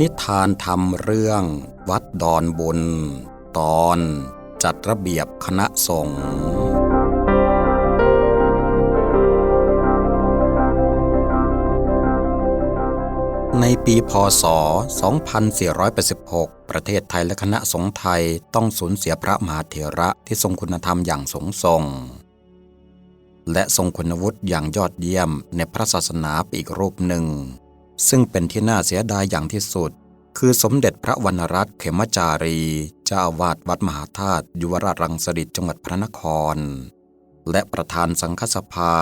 นิทานธรรมเรื่อง วัดดอนบุญตอน จัดระเบียบคณะสงฆ์ในปีพศ 2486 ประเทศไทยและคณะสงฆ์ไทยต้องสูญเสียพระมหาเถระที่ทรงคุณธรรมอย่างสงส่ง และทรงคุณวุฒิอย่างยอดเยี่ยมในพระศาสนาไปอีกรูปหนึ่ง ซึ่งเป็นที่น่าเสียดายอย่างที่สุด คือสมเด็จพระวรรณรัตน์เขมจารีเจ้าวาสวัดมหาธาตุยุวราชรังสฤษจังหวัดพระนคร และประธานสังฆสภา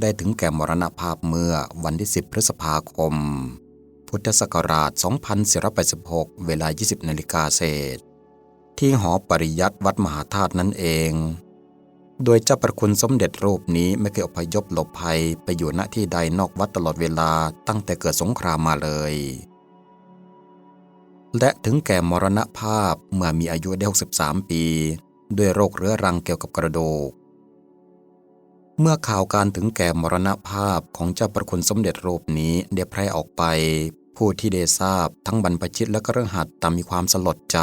ได้ถึงแก่มรณภาพเมื่อวันที่ 10 พฤษภาคม พุทธศักราช 2486 เวลา 20นาฬิกาเศษ ที่หอปริยัติวัดมหาธาตุนั่นเอง โดยเจ้าประคุณสมเด็จรูปนี้ไม่เคยอพยพหลบภัยไปอยู่ณที่ใดนอกวัดตลอดเวลาตั้งแต่เกิดสงครามมาเลย และถึงแก่มรณภาพเมื่อมีอายุได้ 63 ปี ด้วยโรคเรื้อรังเกี่ยวกับกระดูก เมื่อข่าวการถึงแก่มรณภาพของเจ้าประคุณสมเด็จรูปนี้ได้แพร่ออกไป ผู้ที่ได้ทราบทั้งบรรพชิตและก็เรื่องหัดต่างมีความสลดใจ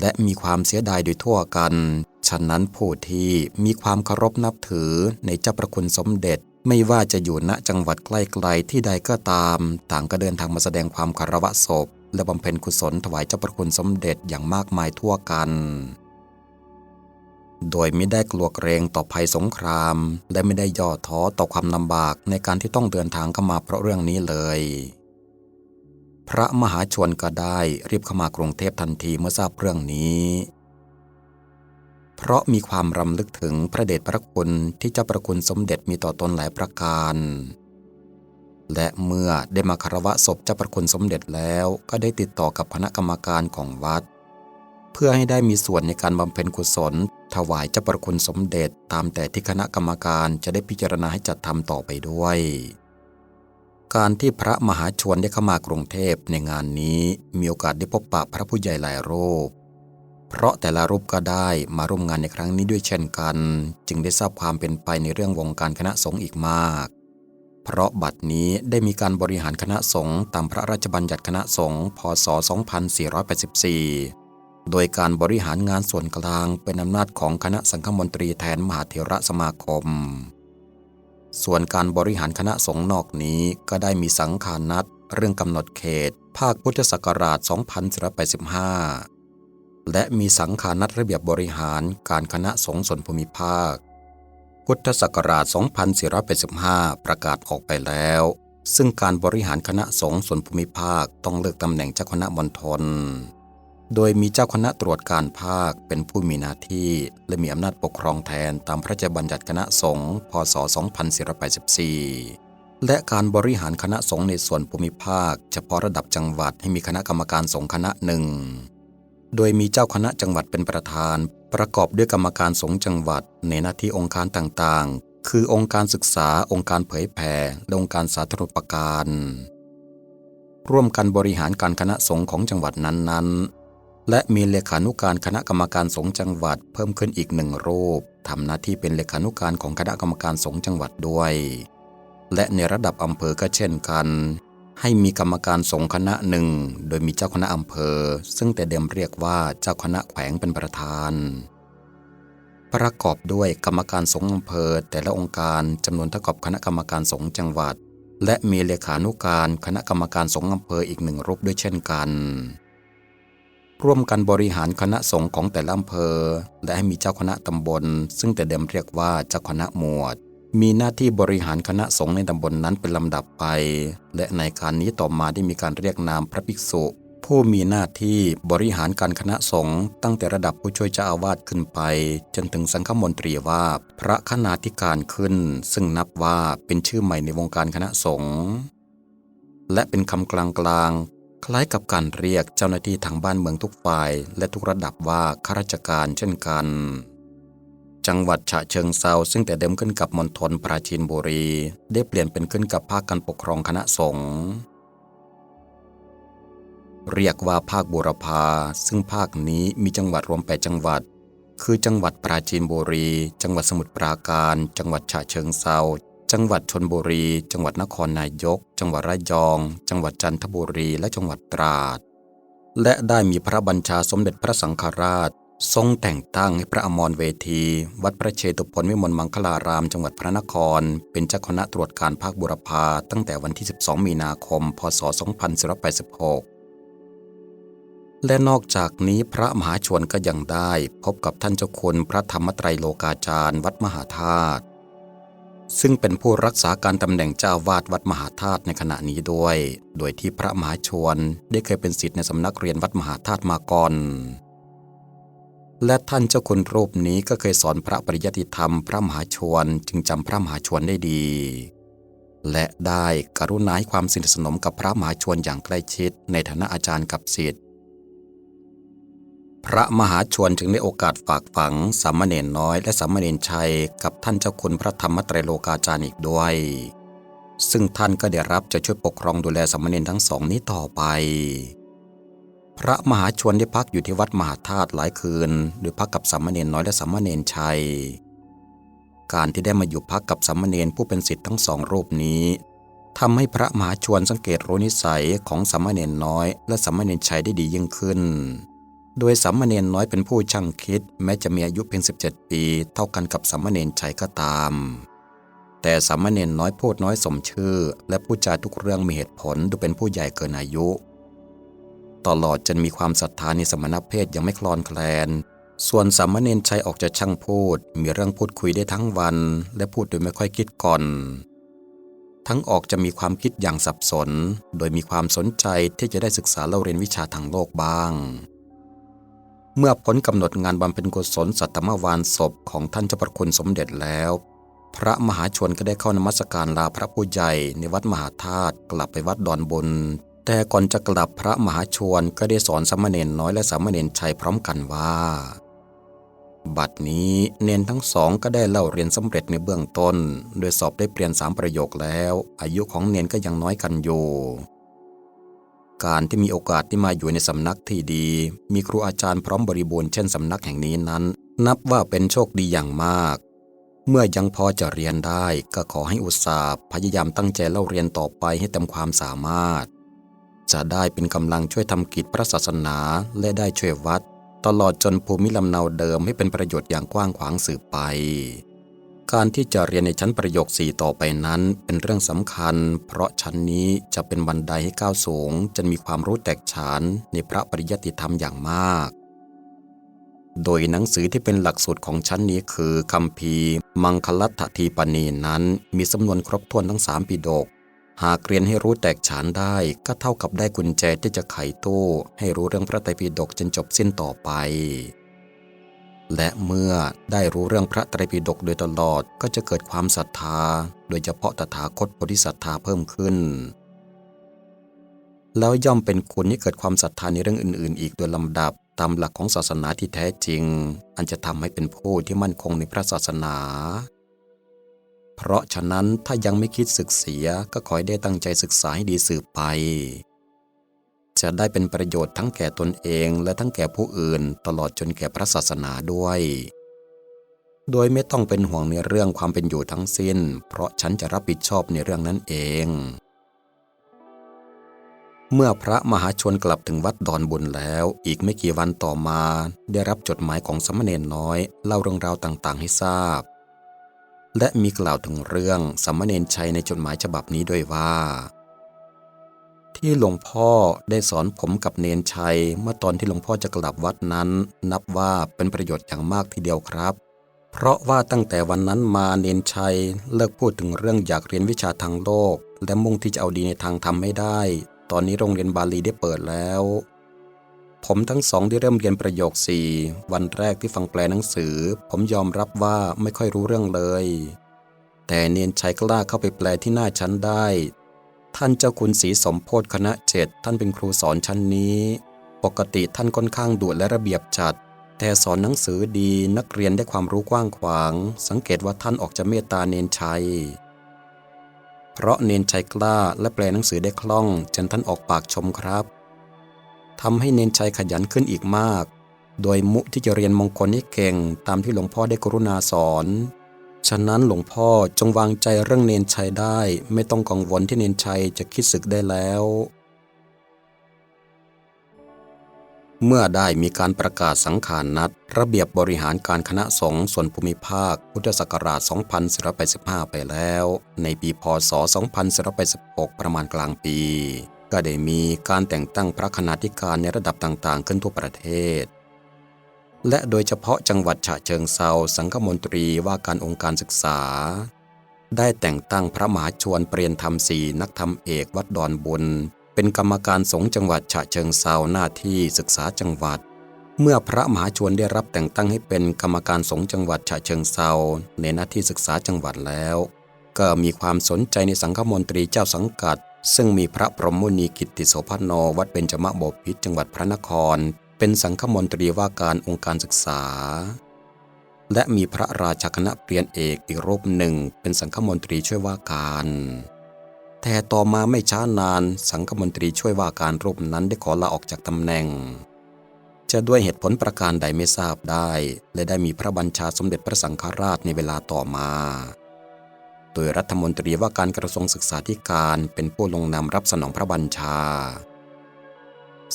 และมีความเสียดายโดยทั่วกัน ฉะนั้นผู้ที่มีความเคารพนับถือในเจ้าประคุณสมเด็จ ไม่ว่าจะอยู่ณจังหวัดใกล้ๆที่ใดก็ตาม ต่างก็เดินทางมาแสดงความคารวะศพ และบำเพ็ญกุศลถวายเจ้าประคุณสมเด็จอย่างมากมายทั่วกัน โดยไม่ได้กลัวเกรงต่อภัยสงคราม และไม่ได้ย่อท้อต่อความลำบากในการที่ต้องเดินทางเข้ามาเพราะเรื่องนี้เลยพระมหาชนก็ได้รีบเข้ามากรุงเทพทันทีเมื่อทราบเรื่องนี้ เพราะมีความรำลึกถึงพระเดชพระคุณที่เจ้าประคุณสมเด็จมีต่อตนหลายประการ และเมื่อได้มาคารวะศพเจ้าประคุณสมเด็จแล้วก็ได้ติดต่อกับคณะกรรมการของวัด เพื่อให้ได้มีส่วนในการบำเพ็ญกุศล ถวายเจ้าประคุณสมเด็จตามแต่ที่คณะกรรมการจะได้พิจารณาให้จัดทำต่อไปด้วย การที่พระมหาชวนได้เข้ามากรุงเทพในงานนี้มีโอกาสได้พบปะพระผู้ใหญ่หลายรูป เพราะแต่ละรูปก็ได้มาร่วมงานในครั้งนี้ด้วยเช่นกัน จึงได้ทราบความเป็นไปในเรื่องวงการคณะสงฆ์อีกมาก เพราะบัดนี้ได้มีการบริหารคณะสงฆ์ตามพระราชบัญญัติคณะสงฆ์พศ 2484 โดยการบริหารงานส่วนกลางเป็นอำนาจของคณะสังฆมนตรีแทนมหาเถระสมาคม ส่วนการบริหารคณะสงฆ์นอกนี้ก็ได้มีสังขานัดเรื่องกำหนดเขต ภาคพุทธศักราช 2485 และมีสังขานัดระเบียบบริหารการคณะสงฆ์ส่วนภูมิภาค พุทธศักราช 2485 ประกาศออกไปแล้ว ซึ่งการบริหารคณะสงฆ์ส่วนภูมิภาคต้องเลือกตำแหน่งเจ้าคณะมณฑล โดยมีเจ้าคณะตรวจการภาคเป็นผู้มีหน้าที่และมีอำนาจปกครองแทนตามพระราชบัญญัติคณะสงฆ์พศ 2484และการบริหารคณะสงฆ์ในส่วนภูมิภาค เฉพาะระดับจังหวัดให้มีคณะกรรมการสงฆ์คณะหนึ่ง โดยมีเจ้าคณะจังหวัดเป็นประธาน ประกอบด้วยกรรมการสงฆ์จังหวัด ในหน้าที่องค์การต่างๆ คือองค์การศึกษาองค์การเผยแผ่และองค์การสาธารณปการ ร่วมกันบริหารการคณะสงฆ์ของจังหวัดนั้นๆ และมีเลขานุการคณะกรรมการสงฆ์จังหวัดเพิ่มขึ้นอีกหนึ่งรูปทำหน้าที่เป็นเลขานุการของคณะกรรมการสงฆ์จังหวัดด้วย และในระดับอำเภอก็เช่นกัน ให้มีกรรมการสงฆ์คณะหนึ่ง โดยมีเจ้าคณะอำเภอ ซึ่งแต่เดิมเรียกว่าเจ้าคณะแขวงเป็นประธาน ประกอบด้วยกรรมการสงฆ์อำเภอ แต่ละองค์การจำนวนเท่ากับคณะกรรมการสงฆ์จังหวัด และมีเลขานุการคณะกรรมการสงฆ์อำเภออีกหนึ่งรูปด้วยเช่นกัน ร่วมกันบริหารคณะสงฆ์ของแต่ละอำเภอ และให้มีเจ้าคณะตำบล ซึ่งแต่เดิมเรียกว่าเจ้าคณะหมวด มีหน้าที่บริหารคณะสงฆ์ในตำบลนนั้นเป็นลำดับไป และในการนี้ต่อมาได้มีการเรียกนามพระภิกษุ ผู้มีหน้าที่บริหารการคณะสงฆ์ตั้งแต่ระดับผู้ช่วยเจ้าอาวาสขึ้นไป จนถึงสังฆมนตรีว่าพระคณาธิการขึ้น ซึ่งนับว่าเป็นชื่อใหม่ในวงการคณะสงฆ์และเป็นคำกลางๆ คล้ายกับการเรียกเจ้าหน้าที่ทางบ้านเมืองทุกฝ่าย และทุกระดับว่าข้าราชการเช่นกัน จังหวัดฉะเชิงเซาซึ่งแต่เดิมขึ้นกับมณฑลปราจีนบุรี ได้เปลี่ยนเป็นขึ้นกับภาคการปกครองคณะสงฆ์เรียกว่าภาคบูรพาซึ่งภาคนี้มีจังหวัดรวมแปดจังหวัด คือจังหวัดปราจีนบุรี จังหวัดสมุทรปราการ จังหวัดฉะเชิงเซาจังหวัดชนบุรี จังหวัดนครนายก จังหวัดระยอง จังหวัดจันทบุรี และจังหวัดตราด และได้มีพระบัญชาสมเด็จพระสังฆราช ทรงแต่งตั้งให้พระอมรเวที วัดพระเชตุพนวิมลมังคลารามจังหวัดพระนคร เป็นเจ้าคณะตรวจการภาคบุรพาตั้งแต่วันที่ 12 มีนาคม พศ 2486 และนอกจากนี้พระมหาชวนก็ยังได้ พบกับท่านเจ้าคุณพระธรรมไตรโลกาจารย์ วัดมหาธาตุซึ่งเป็นผู้รักษาการตำแหน่งเจ้าวาดวัดมหาธาตุในขณะนี้ด้วย โดยที่พระมหาชวนได้เคยเป็นศิษย์ในสำนักเรียนวัดมหาธาตุมาก่อน และท่านเจ้าคุณรูปนี้ก็เคยสอนพระปริยัติธรรมพระมหาชวนจึงจำพระมหาชวนได้ดี และได้กรุณาให้ความสนิทสนมกับพระมหาชวนอย่างใกล้ชิดในฐานะอาจารย์กับศิษย์พระมหาชวนจึงได้โอกาสฝากฝังสามเณรน้อยและสามเณรชัยกับท่านเจ้าคุณพระธรรมตรโลกาจารย์อีกด้วย ซึ่งท่านก็ได้รับจะช่วยปกครองดูแลสามเณรทั้งสองนี้ต่อไป พระมหาชวนได้พักอยู่ที่วัดมหาธาตุหลายคืน โดยพักกับสามเณรน้อยและสามเณรชัย การที่ได้มาอยู่พักกับสามเณรผู้เป็นศิษย์ทั้งสองรูปนี้ทำให้พระมหาชวนสังเกตรู้นิสัยของสามเณรน้อย และสามเณรชัยได้ดียิ่งขึ้น โดยสามเณรน้อยเป็นผู้ช่างคิด แม้จะมีอายุเพียง 17 ปี เท่ากันกับสามเณรชัยก็ตาม แต่สามเณรน้อยพูดน้อยสมชื่อ และพูดจาทุกเรื่องมีเหตุผลดูเป็นผู้ใหญ่เกินอายุ ตลอดจนมีความศรัทธาในสมณเพศยังไม่คลอนแคลน ส่วนสามเณรชัยออกจะช่างพูด มีเรื่องพูดคุยได้ทั้งวัน และพูดโดยไม่ค่อยคิดก่อน ทั้งออกจะมีความคิดอย่างสับสน โดยมีความสนใจที่จะได้ศึกษาเล่าเรียนวิชาทางโลกบ้าง เมื่อพ้นกำหนดงานบำเพ็ญกุศลสัตมวานศพของท่านเจ้าประคุณสมเด็จแล้ว พระมหาชวนก็ได้เข้านมัสการลาพระผู้ใหญ่ในวัดมหาธาตุกลับไปวัดดอนบน แต่ก่อนจะกลับพระมหาชวนก็ได้สอนสามเณรน้อยและสามเณรชัยพร้อมกันว่า บัดนี้เนนทั้งสองก็ได้เล่าเรียนสำเร็จในเบื้องต้น โดยสอบได้เปลี่ยนสามประโยคแล้ว อายุของเนนก็ยังน้อยกันอยู่การที่มีโอกาสที่มาอยู่ในสำนักที่ดี มีครูอาจารย์พร้อมบริบูรณ์เช่นสำนักแห่งนี้นั้น นับว่าเป็นโชคดีอย่างมาก เมื่อยังพอจะเรียนได้ก็ขอให้อุตส่าห์พยายามตั้งใจเล่าเรียนต่อไปให้เต็มความสามารถ จะได้เป็นกำลังช่วยทำกิจพระศาสนาและได้ช่วยวัด ตลอดจนภูมิลำเนาเดิมให้เป็นประโยชน์อย่างกว้างขวางสืบไป การที่จะเรียนในชั้นประโยคสี่ต่อไปนั้น เป็นเรื่องสำคัญ เพราะชั้นนี้จะเป็นบันไดให้ก้าวสูงจนมีความรู้แตกฉานในพระปริยัติธรรมอย่างมาก โดยหนังสือที่เป็นหลักสูตรของชั้นนี้คือคำพีมังคลัตถทีปณีนั้น มีสำนวนครบถ้วนทั้งสามปีดก หากเรียนให้รู้แตกฉานได้ก็เท่ากับได้กุญแจที่จะไขตู้ให้รู้เรื่องพระไตรปิฎกจนจบสิ้นต่อไป และเมื่อได้รู้เรื่องพระไตรปิฎกโดยตลอดก็จะเกิดความศรัทธา โดยเฉพาะตถาคตโพธิศรัทธาเพิ่มขึ้น แล้วย่อมเป็นคุณให้เกิดความศรัทธาในเรื่องอื่น ๆ อีกโดยลำดับตามหลักของศาสนาที่แท้จริง อันจะทำให้เป็นผู้ที่มั่นคงในพระศาสนา เพราะฉะนั้นถ้ายังไม่คิดศึกเสียก็ขอให้ได้ตั้งใจศึกษาให้ดีสืบไป จะได้เป็นประโยชน์ทั้งแก่ตนเองและทั้งแก่ผู้อื่น ตลอดจนแก่พระศาสนาด้วย โดยไม่ต้องเป็นห่วงในเรื่องความเป็นอยู่ทั้งสิ้น เพราะฉันจะรับผิดชอบในเรื่องนั้นเอง เมื่อพระมหาชนกลับถึงวัดดอนบุญแล้ว อีกไม่กี่วันต่อมา ได้รับจดหมายของสามเณรน้อย เล่าเรื่องราวต่างๆ ให้ทราบ และมีกล่าวถึงเรื่องสามเณรชัยในจดหมายฉบับนี้ด้วยว่า ที่หลวงพ่อได้สอนผมกับเนนชัย เมื่อตอนที่หลวงพ่อจะกลับวัดนั้น นับว่าเป็นประโยชน์อย่างมากทีเดียวครับ เพราะว่าตั้งแต่วันนั้นมาเนนชัยเลิกพูดถึงเรื่องอยากเรียนวิชาทางโลก และมุ่งที่จะเอาดีในทางธรรมไม่ได้ ตอนนี้โรงเรียนบาลีได้เปิดแล้ว ผมทั้งสองได้เริ่มเรียนประโยคสี่วันแรกที่ฟังแปลหนังสือ ผมยอมรับว่าไม่ค่อยรู้เรื่องเลย แต่เนียนชัยกล้าเข้าไปแปลที่หน้าชั้นได้ ท่านเจ้าคุณศรีสมโพธคณะเจ็ดท่านเป็นครูสอนชั้นนี้ ปกติท่านค่อนข้างดุและระเบียบจัด แต่สอนหนังสือดีนักเรียนได้ความรู้กว้างขวาง สังเกตว่าท่านออกจะเมตตาเนนชัยเพราะเนนชัยกล้าและแปลหนังสือได้คล่องจนท่านออกปากชมครับ ทำให้เนนชัยขยันขึ้นอีกมาก โดยมุที่จะเรียนมงคลให้เก่งตามที่หลวงพ่อได้กรุณาสอน ฉะนั้นหลวงพ่อจงวางใจเรื่องเนนชัยได้ ไม่ต้องกังวลที่เนนชัยจะคิดศึกได้แล้ว เมื่อได้มีการประกาศสังขารนัด ระเบียบบริหารการคณะสงฆ์ส่วนภูมิภาค พุทธศักราช 2485 ไปแล้ว ในปีพศ 2486 ประมาณกลางปี ก็ได้มีการแต่งตั้งพระคณาธิการในระดับต่างๆ ขึ้นทั่วประเทศ และโดยเฉพาะจังหวัดฉะเชิงเซาสังฆมนตรีว่าการองค์การศึกษา ได้แต่งตั้งพระมหาชวนเปลี่ยนธรรมสีนักธรรมเอกวัดดอนบุญ เป็นกรรมการสงฆ์จังหวัดฉะเชิงเซาหน้าที่ศึกษาจังหวัด เมื่อพระมหาชวนได้รับแต่งตั้งให้เป็นกรรมการสงฆ์จังหวัดฉะเชิงเซาในหน้าที่ศึกษาจังหวัดแล้ว ก็มีความสนใจในสังฆมนตรีเจ้าสังกัด ซึ่งมีพระพรหมมุนีกิตติโสภโนวัดเบญจมบพิตรจังหวัดพระนคร เป็นสังฆมนตรีว่าการองค์การศึกษา และมีพระราชคณะเปลี่ยนเอกอีกรูปหนึ่ง เป็นสังฆมนตรีช่วยว่าการ แต่ต่อมาไม่ช้านาน สังฆมนตรีช่วยว่าการรูปนั้นได้ขอลาออกจากตำแหน่ง จะด้วยเหตุผลประการใดไม่ทราบได้ และได้มีพระบัญชาสมเด็จพระสังฆราชในเวลาต่อมา โดยรัฐมนตรีว่าการกระทรวงศึกษาธิการเป็นผู้ลงนามรับสนองพระบัญชา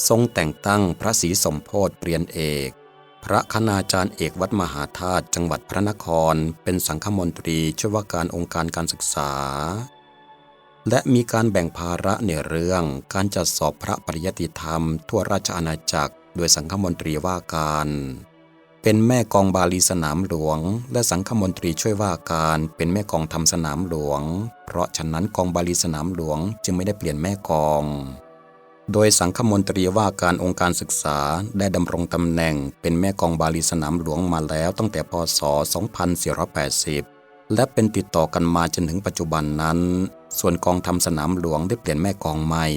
ทรงแต่งตั้งพระศรีสมโพธิเปลี่ยนเอก พระคณาจารย์เอกวัดมหาธาตุจังหวัดพระนคร เป็นสังฆมนตรีช่วยว่าการองค์การการศึกษา และมีการแบ่งภาระในเรื่องการจัดสอบพระปริยติธรรม ทั่วราชอาณาจักร โดยสังฆมนตรีว่าการ เป็นแม่กองบาลีสนามหลวง และสังฆมนตรีช่วยว่าการเป็นแม่กองทำสนามหลวง เพราะฉะนั้นกองบาลีสนามหลวงจึงไม่ได้เปลี่ยนแม่กอง โดยสังฆมนตรีว่าการองค์การศึกษาได้ดำรงตำแหน่ง เป็นแม่กองบาลีสนามหลวงมาแล้วตั้งแต่พศ 2480 และเป็นติดต่อกันมาจนถึงปัจจุบันนั้น ส่วนกองทำสนามหลวงได้เปลี่ยนแม่กองใหม่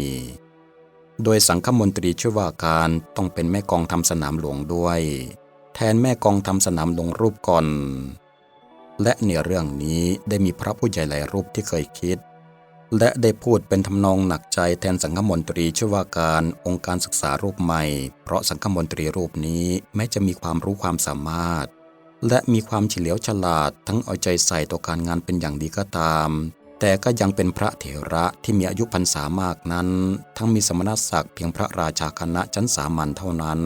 โดยสังฆมนตรีช่วยว่าการต้องเป็นแม่กองทำสนามหลวงด้วย แทนแม่กองทำสนามลงรูปก่อน และในเรื่องนี้ได้มีพระผู้ใหญ่หลายรูปที่เคยคิด และได้พูดเป็นทำนองหนักใจแทนสังฆมนตรีช่วยว่าการองค์การศึกษารูปใหม่ เพราะสังฆมนตรีรูปนี้แม้จะมีความรู้ความสามารถ และมีความเฉลียวฉลาดทั้งเอาใจใส่ต่อการงานเป็นอย่างดีก็ตาม แต่ก็ยังเป็นพระเถระที่มีอายุพรรษามากนั้น ทั้งมีสมณศักดิ์เพียงพระราชาคณะชั้นสามัญเท่านั้น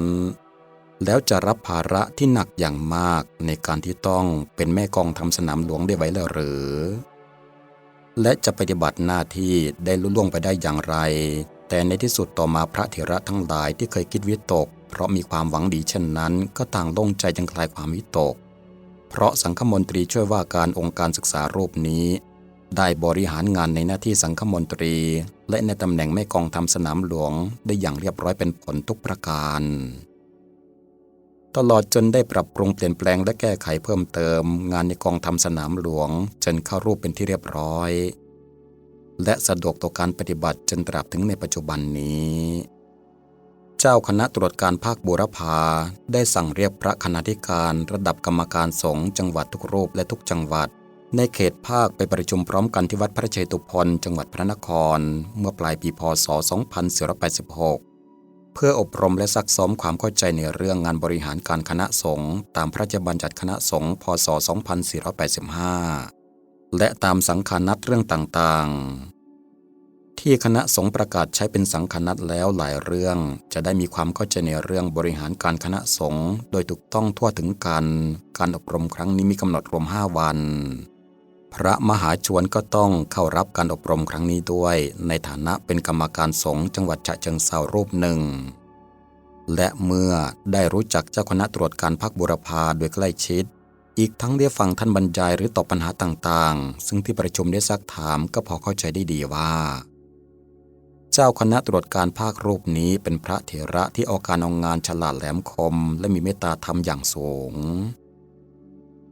แล้วจะรับภาระที่หนักอย่างมากในการที่ต้องเป็นแม่กองทำสนามหลวงได้ไว้แล้วหรือ และจะปฏิบัติหน้าที่ได้ลุล่วงไปได้อย่างไร แต่ในที่สุดต่อมาพระเถระทั้งหลายที่เคยคิดวิตก เพราะมีความหวังดีเช่นนั้น ก็ต่างโล่งใจจึงคลายความวิตก เพราะสังฆมนตรีช่วยว่าการองค์การศึกษารูปนี้ ได้บริหารงานในหน้าที่สังฆมนตรี และในตำแหน่งแม่กองทำสนามหลวงได้อย่างเรียบร้อยเป็นผลทุกประการ ตลอดจนได้ปรับปรุงเปลี่ยนแปลงและแก้ไขเพิ่มเติม งานในกองทำสนามหลวง จนเข้ารูปเป็นที่เรียบร้อย และสะดวกต่อการปฏิบัติจนตราบถึงในปัจจุบันนี้ เจ้าคณะตรวจการภาคบูรพาได้สั่งเรียกพระคณาธิการระดับกรรมการสงฆ์จังหวัดทุกรูปและทุกจังหวัด ในเขตภาคไปประชุมพร้อมกันที่วัดพระเชตุพนจังหวัดพระนคร เมื่อปลายปีพศ 2486 พื่ออบรมและซักซ้อมความเข้าใจในเรื่องงานบริหารการคณะสงฆ์ตามพระราชบัญญัติคณะสงฆ์พศ 2485 และตามสังฆานัดเรื่องต่างๆ ที่คณะสงฆ์ประกาศใช้เป็นสังฆานัดแล้วหลายเรื่อง จะได้มีความเข้าใจในเรื่องบริหารการคณะสงฆ์โดยถูกต้องทั่วถึงกัน การอบรมครั้งนี้มีกำหนดรวม 5 วัน พระมหาชวนก็ต้องเข้ารับการอบรมครั้งนี้ด้วย ในฐานะเป็นกรรมการสงฆ์จังหวัดฉะเชิงเซารูปหนึ่ง และเมื่อได้รู้จักเจ้าคณะตรวจการพักบุรพาโดยใกล้ชิด อีกทั้งได้ฟังท่านบรรยายหรือตอบปัญหาต่างๆ ซึ่งที่ประชุมได้ซักถามก็พอเข้าใจได้ดีว่า เจ้าคณะตรวจการภาครูปนี้เป็นพระเถระที่เอาการอางานฉลาดแหลมคม และมีเมตตาธรรมอย่างสูง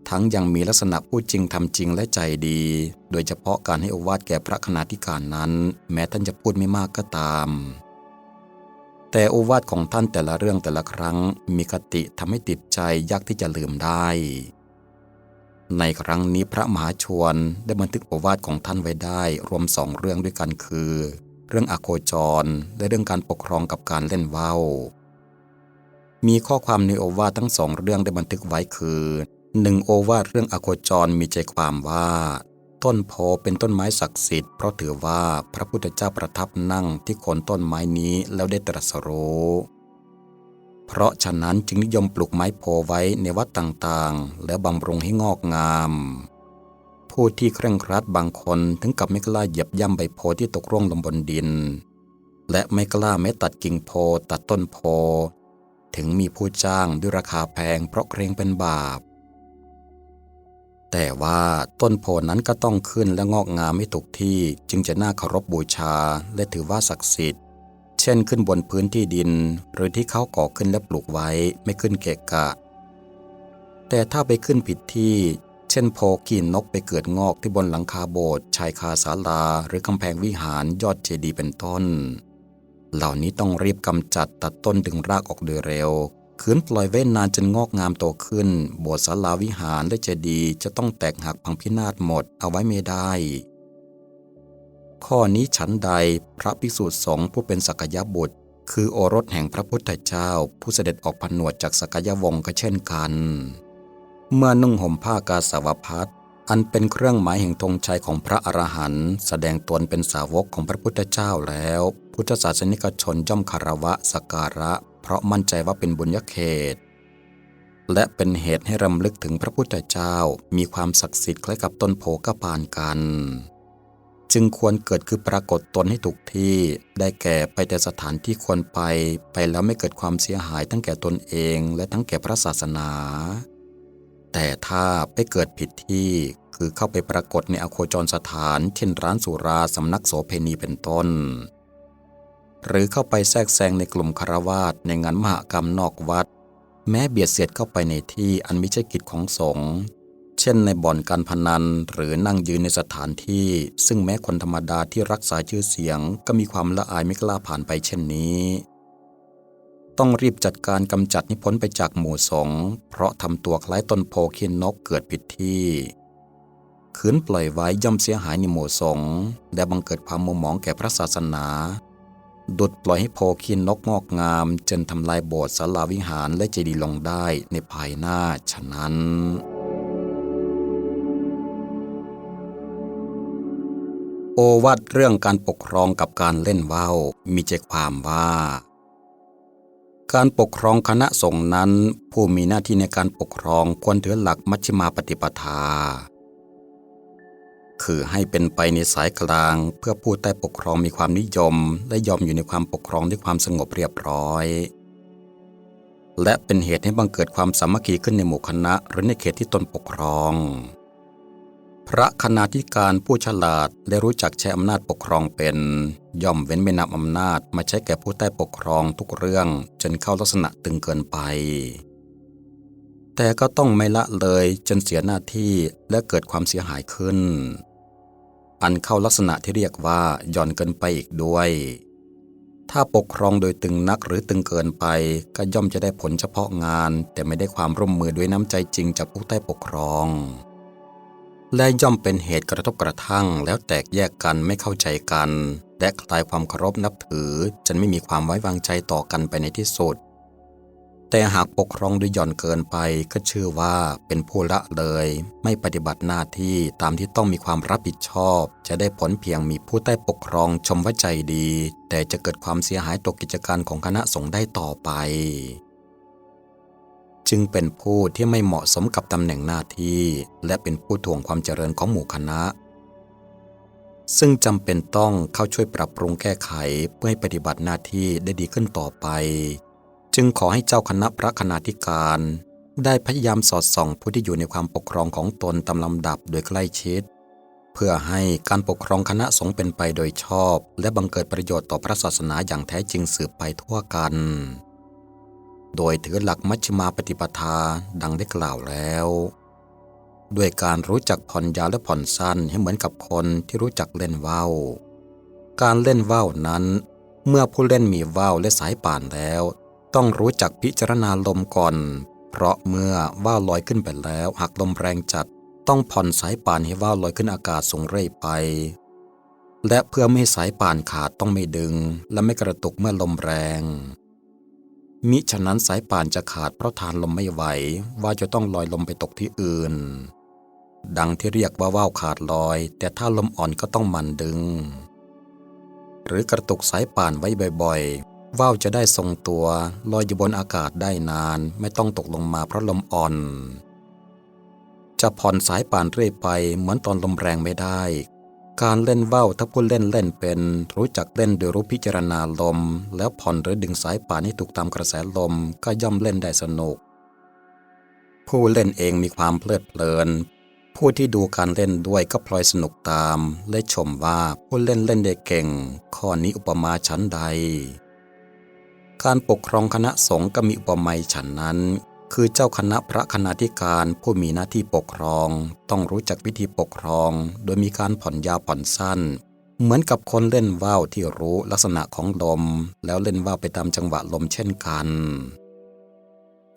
ทั้งยังมีลักษณะพูดจริงทำจริงและใจดี โดยเฉพาะการให้อวาทแก่พระคณาธิการนั้น แม้ท่านจะพูดไม่มากก็ตาม แต่โอวาทของท่านแต่ละเรื่องแต่ละครั้ง มีคติทำให้ติดใจยากที่จะลืมได้ ในครั้งนี้พระมหาชวนได้บันทึกโอวาทของท่านไว้ได้รวมสองเรื่องด้วยกันคือ เรื่องอโคจรและเรื่องการปกครองกับการเล่นว่าวมีข้อความในโอวาททั้งสองเรื่องได้บันทึกไว้คือ หนึ่งโอวาทเรื่องอโคจรมีใจความว่า ต้นโพเป็นต้นไม้ศักดิ์สิทธิ์เพราะถือว่าพระพุทธเจ้าประทับนั่งที่โคนต้นไม้นี้แล้วได้ตรัสรู้เพราะฉะนั้นจึงนิยมปลูกไม้โพไว้ในวัดต่างๆ และบำรุงให้งอกงาม ผู้ที่เคร่งครัดบางคนถึงกับไม่กล้าเหยียบย่ำใบโพที่ตกร่วงลงบนดิน และไม่กล้าแม้ตัดกิ่งโพตัดต้นโพ ถึงมีผู้จ้างด้วยราคาแพงเพราะเกรงเป็นบาป แต่ว่าต้นโพนั้นก็ต้องขึ้นและงอกงามไม่ถูกที่จึงจะน่าเคารพบบูชาและถือว่าศักดิ์สิทธิ์ เช่นขึ้นบนพื้นที่ดิน หรือที่เขาก่อขึ้นและปลูกไว้ไม่ขึ้นเกะกะ แต่ถ้าไปขึ้นผิดที่ เช่นโพกีนนกไปเกิดงอกที่บนหลังคาโบสถ์ชายคาศาลา หรือกำแพงวิหารยอดเจดีย์เป็นต้น เหล่านี้ต้องรีบกำจัดตัดต้นดึงรากออกโดยเร็ว ขืนปล่อยไว้นานจนงอกงามโตขึ้น โบสถ์ศาลาวิหารและเจดีย์จะต้องแตกหักพังพินาศหมดเอาไว้ไม่ได้ ข้อนี้ฉันใดพระภิกษุสงฆ์ผู้เป็นสักยบุตร คือโอรสแห่งพระพุทธเจ้า ผู้เสด็จออกผนวดจากสกยวงศ์ก็เช่นกัน เมื่อนุ่งห่มผ้ากาสาวพัดอันเป็นเครื่องหมายแห่งธงชัยของพระอรหันต์แสดงตนเป็นสาวกของพระพุทธเจ้าแล้ว พุทธศาสนิกชนย่อมคารวะสการะ เพราะมั่นใจว่าเป็นบุญญาเขต และเป็นเหตุให้รำลึกถึงพระพุทธเจ้ามีความศักดิ์สิทธิ์คล้ายกับต้นโพกปานกัน จึงควรเกิดคือปรากฏตนให้ถูกที่ได้แก่ไปแต่สถานที่ควรไปไปแล้วไม่เกิดความเสียหายทั้งแก่ตนเองและทั้งแก่พระศาสนา แต่ถ้าไปเกิดผิดที่คือเข้าไปปรากฏในอโคจรสถาน เช่นร้านสุราสำนักโสเพณีเป็นต้น หรือเข้าไปแทรกแซงในกลุ่มคารวาสในงานมหกรรมนอกวัด แม้เบียดเสียดเข้าไปในที่อันมิใช่กิจของสงฆ์เช่นในบ่อนการพนันหรือนั่งยืนในสถานที่ ซึ่งแม้คนธรรมดาที่รักษาชื่อเสียง ก็มีความละอายไม่กล้าผ่านไปเช่นนี้ ต้องรีบจัดการกำจัดนิพ้นไปจากหมู่สงฆ์เพราะทำตัวคล้ายต้นโพเคียนนกเกิดผิดที่ขืนปล่อยไว้ย่อมเสียหายในหมู่สงฆ์และบังเกิดความมัวหมองแก่พระศาสนา ดุดปล่อยให้โพคินนกงอกงาม จนทำลายโบสถ์ศาลาวิหารและเจดีย์ลงได้ในภายหน้าฉะนั้นโอวัดเรื่องการปกครองกับการเล่นว่าวมีใจความว่า การปกครองคณะสงฆ์นั้น ผู้มีหน้าที่ในการปกครองควรถือหลักมัชฌิมาปฏิปทา คือให้เป็นไปในสายกลาง เพื่อผู้ใต้ปกครองมีความนิยม และยอมอยู่ในความปกครองด้วยความสงบเรียบร้อย และเป็นเหตุให้บังเกิดความสามัคคีขึ้นในหมู่คณะหรือในเขตที่ตนปกครอง พระคณาธิการผู้ฉลาดและรู้จักใช้อำนาจปกครองเป็น ย่อมเว้นไม่นำอำนาจมาใช้แก่ผู้ใต้ปกครองทุกเรื่องจนเข้าลักษณะตึงเกินไปแต่ก็ต้องไม่ละเลยจนเสียหน้าที่และเกิดความเสียหายขึ้น อันเข้าลักษณะที่เรียกว่าหย่อนเกินไปอีกด้วย ถ้าปกครองโดยตึงนักหรือตึงเกินไป ก็ย่อมจะได้ผลเฉพาะงาน แต่ไม่ได้ความร่วมมือด้วยน้ำใจจริงจากผู้ใต้ปกครอง และย่อมเป็นเหตุกระทบกระทั่งแล้วแตกแยกกันไม่เข้าใจกัน และคลายความเคารพนับถือจนไม่มีความไว้วางใจต่อกันไปในที่สุด แต่หากปกครองโดยหย่อนเกินไปก็ชื่อว่าเป็นผู้ละเลย ไม่ปฏิบัติหน้าที่ตามที่ต้องมีความรับผิดชอบ จะได้ผลเพียงมีผู้ใต้ปกครองชมว่าใจดี แต่จะเกิดความเสียหายต่อกิจการของคณะสงฆ์ได้ต่อไป จึงเป็นผู้ที่ไม่เหมาะสมกับตำแหน่งหน้าที่ และเป็นผู้ถ่วงความเจริญของหมู่คณะ ซึ่งจำเป็นต้องเข้าช่วยปรับปรุงแก้ไขเพื่อให้ปฏิบัติหน้าที่ได้ดีขึ้นต่อไป จึงขอให้เจ้าคณะพระคณาธิการ ได้พยายามสอดส่องผู้ที่อยู่ในความปกครองของตนตามลำดับโดยใกล้ชิด เพื่อให้การปกครองคณะสงฆ์เป็นไปโดยชอบ และบังเกิดประโยชน์ต่อพระศาสนาอย่างแท้จริงสืบไปทั่วกัน โดยถือหลักมัชฌิมาปฏิปทาดังได้กล่าวแล้วด้วยการรู้จักผ่อนยาวและผ่อนสั้นให้เหมือนกับคนที่รู้จักเล่นว่าวการเล่นว่าวนั้น เมื่อผู้เล่นมีว่าวและสายป่านแล้ว ต้องรู้จักพิจารณาลมก่อน เพราะเมื่อว่าวลอยขึ้นไปแล้ว หากลมแรงจัด ต้องผ่อนสายป่านให้ว่าวลอยขึ้นอากาศสูงเรื่อยไป และเพื่อไม่ให้สายป่านขาดต้องไม่ดึง และไม่กระตุกเมื่อลมแรง มิฉะนั้นสายป่านจะขาดเพราะทานลมไม่ไหว ว่าจะต้องลอยลมไปตกที่อื่น ดังที่เรียกว่าว่าวขาดลอย แต่ถ้าลมอ่อนก็ต้องมันดึง หรือกระตุกสายป่านไว้บ่อยๆ ว่าวจะได้ทรงตัวลอยอยู่บนอากาศได้นานไม่ต้องตกลงมาเพราะลมอ่อน จะผ่อนสายป่านเรื่อยไปเหมือนตอนลมแรงไม่ได้ การเล่นว่าวถ้าผู้เล่นเล่นเป็น รู้จักเล่นโดยรู้พิจารณาลม แล้วผ่อนหรือดึงสายป่านให้ถูกตามกระแสลมก็ย่อมเล่นได้สนุก ผู้เล่นเองมีความเพลิดเพลิน ผู้ที่ดูการเล่นด้วยก็พลอยสนุกตาม และชมว่าผู้เล่นเล่นได้เก่ง ข้อนี้อุปมาชั้นใด การปกครองคณะสงฆ์ก็มีอุปมาฉันนั้น คือเจ้าคณะพระคณาธิการผู้มีหน้าที่ปกครอง ต้องรู้จักวิธีปกครอง โดยมีการผ่อนยาวผ่อนสั้น เหมือนกับคนเล่นว่าวที่รู้ลักษณะของลม แล้วเล่นว่าวไปตามจังหวะลมเช่นกัน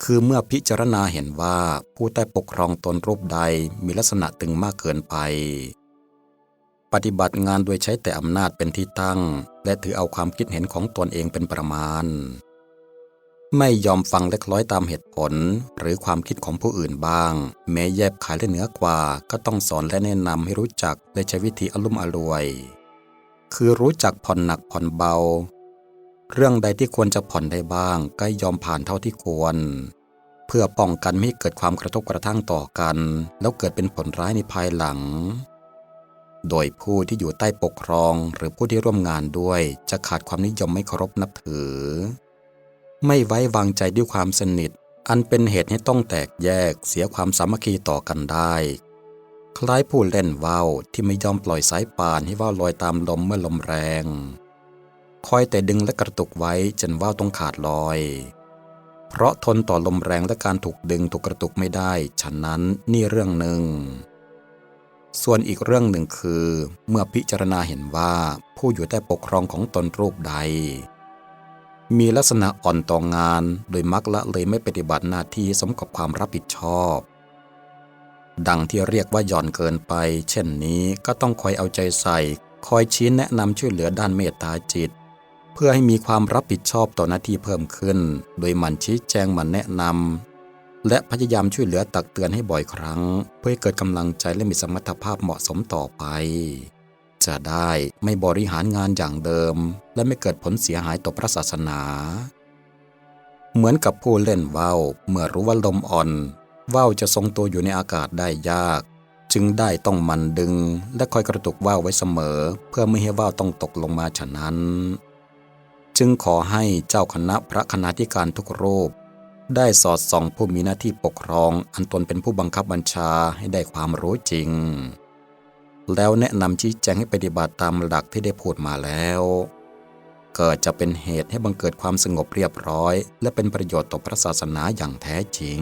คือเมื่อพิจารณาเห็นว่าผู้ใต้ปกครองตนรูปใดมีลักษณะตึงมากเกินไป ปฏิบัติงานโดยใช้แต่อำนาจเป็นที่ตั้ง และถือเอาความคิดเห็นของตนเองเป็นประมาณ ไม่ยอมฟังและคล้อยตามเหตุผล หรือความคิดของผู้อื่นบ้าง แม้แยบขายและเหนือกว่า ก็ต้องสอนและแนะนำให้รู้จักและใช้วิธีอลุ่มอรวย คือรู้จักผ่อนหนักผ่อนเบา เรื่องใดที่ควรจะผ่อนได้บ้าง ก็ยอมผ่านเท่าที่ควร เพื่อป้องกันไม่ให้เกิดความกระทบกระทั่งต่อกัน แล้วเกิดเป็นผลร้ายในภายหลัง โดยผู้ที่อยู่ใต้ปกครองหรือผู้ที่ร่วมงานด้วย จะขาดความนิยมไม่เคารพนับถือ ไม่ไว้วางใจด้วยความสนิท อันเป็นเหตุให้ต้องแตกแยกเสียความสามัคคีต่อกันได้ คล้ายผู้เล่นว่าวที่ไม่ยอมปล่อยสายป่านให้ว่าวลอยตามลมเมื่อลมแรง คอยแต่ดึงและกระตุกไว้จนว่าวต้องขาดลอย เพราะทนต่อลมแรงและการถูกดึงถูกกระตุกไม่ได้ ฉะนั้นนี่เรื่องหนึ่ง ส่วนอีกเรื่องหนึ่งคือ เมื่อพิจารณาเห็นว่าผู้อยู่ใต้ปกครองของตนรูปใด มีลักษณะอ่อนต่องงาน โดยมักละเลยไม่ปฏิบัติหน้าที่สมกับความรับผิดชอบ ดังที่เรียกว่าหย่อนเกินไป เช่นนี้ก็ต้องคอยเอาใจใส่ คอยชี้แนะนำช่วยเหลือด้านเมตตาจิต เพื่อให้มีความรับผิดชอบต่อหน้าที่เพิ่มขึ้น โดยมันชี้แจงมันแนะนำ และพยายามช่วยเหลือตักเตือนให้บ่อยครั้ง เพื่อให้เกิดกำลังใจและมีสมรรถภาพเหมาะสมต่อไป จะได้ไม่บริหารงานอย่างเดิม และไม่เกิดผลเสียหายต่อพระศาสนา เหมือนกับผู้เล่นว่าวเมื่อรู้ว่าลมอ่อนว่าวจะทรงตัวอยู่ในอากาศได้ยาก จึงได้ต้องมันดึง และคอยกระตุกว่าวไว้เสมอ เพื่อไม่ให้ว่าวต้องตกลงมาฉะนั้น จึงขอให้เจ้าคณะพระคณาธิการทุกรูป ได้สอดส่องผู้มีหน้าที่ปกครอง อันตนเป็นผู้บังคับบัญชาให้ได้ความรู้จริง แล้วแนะนำชี้แจงให้ปฏิบัติตามหลักที่ได้พูดมาแล้ว เกิดจะเป็นเหตุให้บังเกิดความสงบเรียบร้อย และเป็นประโยชน์ต่อพระศาสนาอย่างแท้จริง